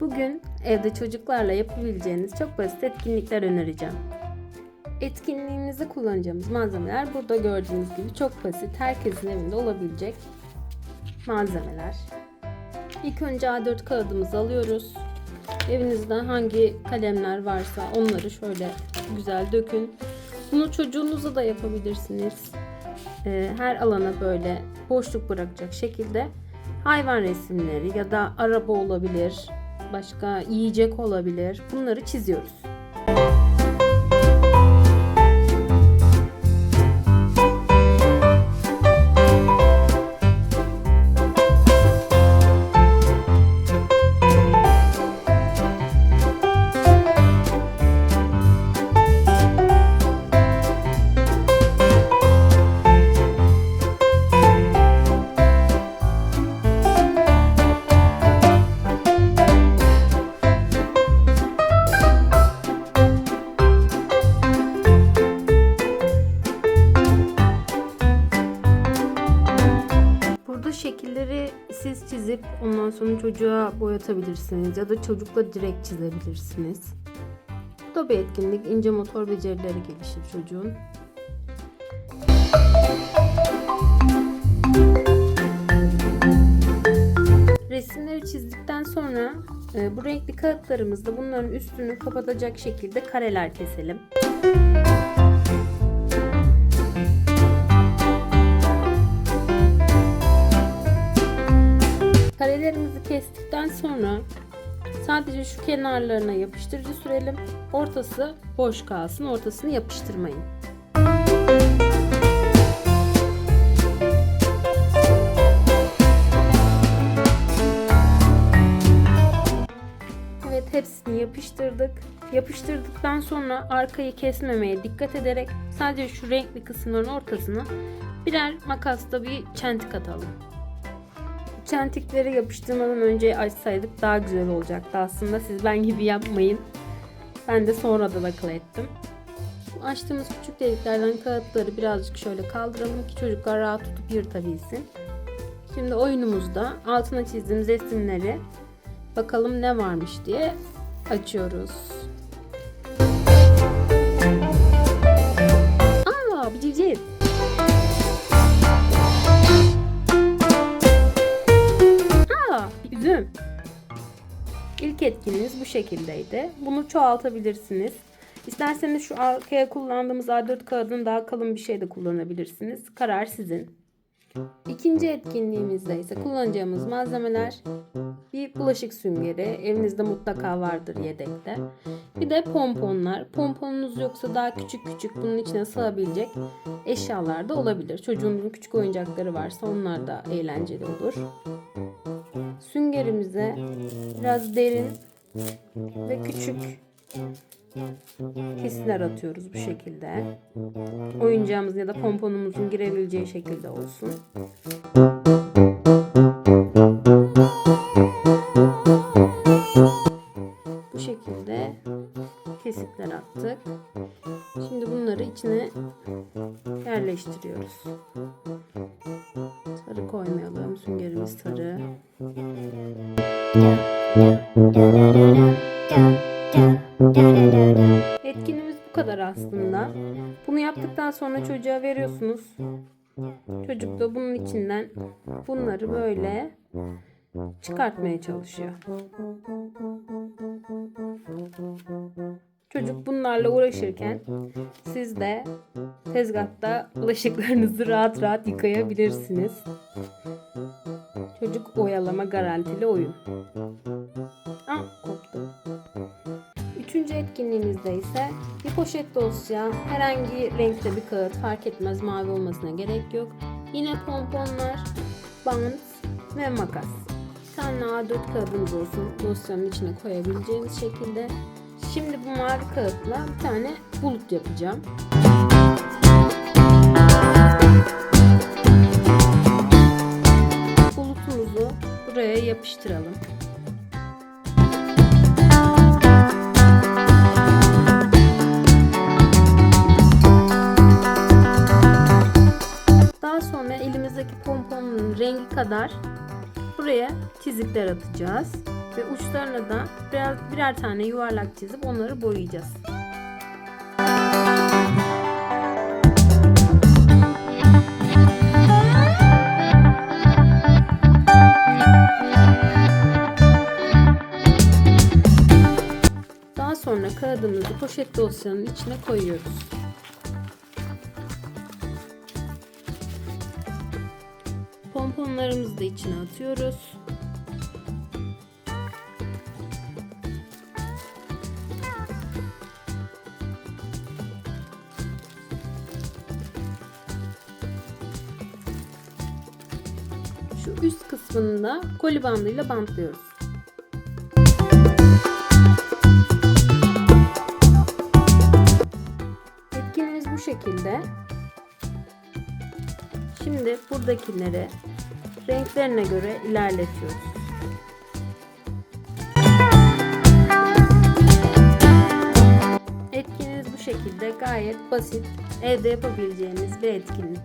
Bugün evde çocuklarla yapabileceğiniz çok basit etkinlikler önereceğim. Etkinliğimizde kullanacağımız malzemeler burada gördüğünüz gibi çok basit, herkesin evinde olabilecek malzemeler. İlk önce A4 kağıdımızı alıyoruz. Evinizde hangi kalemler varsa onları şöyle güzel dökün. Bunu çocuğunuzla da yapabilirsiniz. Ee, her alana böyle boşluk bırakacak şekilde hayvan resimleri ya da araba olabilir, başka yiyecek olabilir. Bunları çiziyoruz. Siz çizip ondan sonra çocuğa boyatabilirsiniz ya da çocukla direkt çizebilirsiniz. Bu da bir etkinlik. İnce motor becerileri gelişir çocuğun. Resimleri çizdikten sonra e, bu renkli kağıtlarımızda bunların üstünü kapatacak şekilde kareler keselim. Karelerimizi kestikten sonra sadece şu kenarlarına yapıştırıcı sürelim. Ortası boş kalsın. Ortasını yapıştırmayın. Evet hepsini yapıştırdık. Yapıştırdıktan sonra arkayı kesmemeye dikkat ederek sadece şu renkli kısımların ortasına birer makasla bir çentik atalım. Çentikleri yapıştırmadan önce açsaydık daha güzel olacaktı aslında. Siz ben gibi yapmayın. Ben de sonradan akıl ettim. Açtığımız küçük deliklerden kağıtları birazcık şöyle kaldıralım ki çocuklar rahat tutup yırtabilsin. Şimdi oyunumuzda altına çizdiğimiz resimleri bakalım ne varmış diye açıyoruz. Şekildeydi. Bunu çoğaltabilirsiniz. İsterseniz şu arkaya kullandığımız A4 kağıdın daha kalın bir şey de kullanabilirsiniz. Karar sizin. İkinci etkinliğimizde ise kullanacağımız malzemeler bir bulaşık süngeri. Evinizde mutlaka vardır yedekte. Bir de pomponlar. Pomponunuz yoksa daha küçük küçük bunun içine sığabilecek eşyalar da olabilir. Çocuğunuzun küçük oyuncakları varsa onlar da eğlenceli olur. Süngerimize biraz derin ve küçük kesler atıyoruz bu şekilde. Oyuncağımızın ya da pomponumuzun girebileceği şekilde olsun. Bu şekilde kesikler attık. Şimdi bunları içine yerleştiriyoruz. Sarı koymayalım. Süngerimiz sarı. Etkinliğimiz kadar aslında. Bunu yaptıktan sonra çocuğa veriyorsunuz. Çocuk da bunun içinden bunları böyle çıkartmaya çalışıyor. Çocuk bunlarla uğraşırken siz de tezgahta bulaşıklarınızı rahat rahat yıkayabilirsiniz. Çocuk oyalama garantili oyun. Üçüncü etkinliğimizde ise bir poşet dosya, herhangi renkte bir kağıt fark etmez mavi olmasına gerek yok. Yine pomponlar, bant ve makas. Bir tane A4 kağıdımız olsun dosyanın içine koyabileceğimiz şekilde. Şimdi bu mavi kağıtla bir tane bulut yapacağım. Kadar buraya çizikler atacağız. Ve uçlarına da biraz birer tane yuvarlak çizip onları boyayacağız. Daha sonra kağıdımızı poşet dosyanın içine koyuyoruz. Pomponlarımızı da içine atıyoruz. Şu üst kısmını da koli bandıyla bantlıyoruz. Etkinimiz bu şekilde. Şimdi buradakileri renklerine göre ilerletiyoruz. Etkinliğiniz bu şekilde gayet basit, evde yapabileceğiniz bir etkinlik.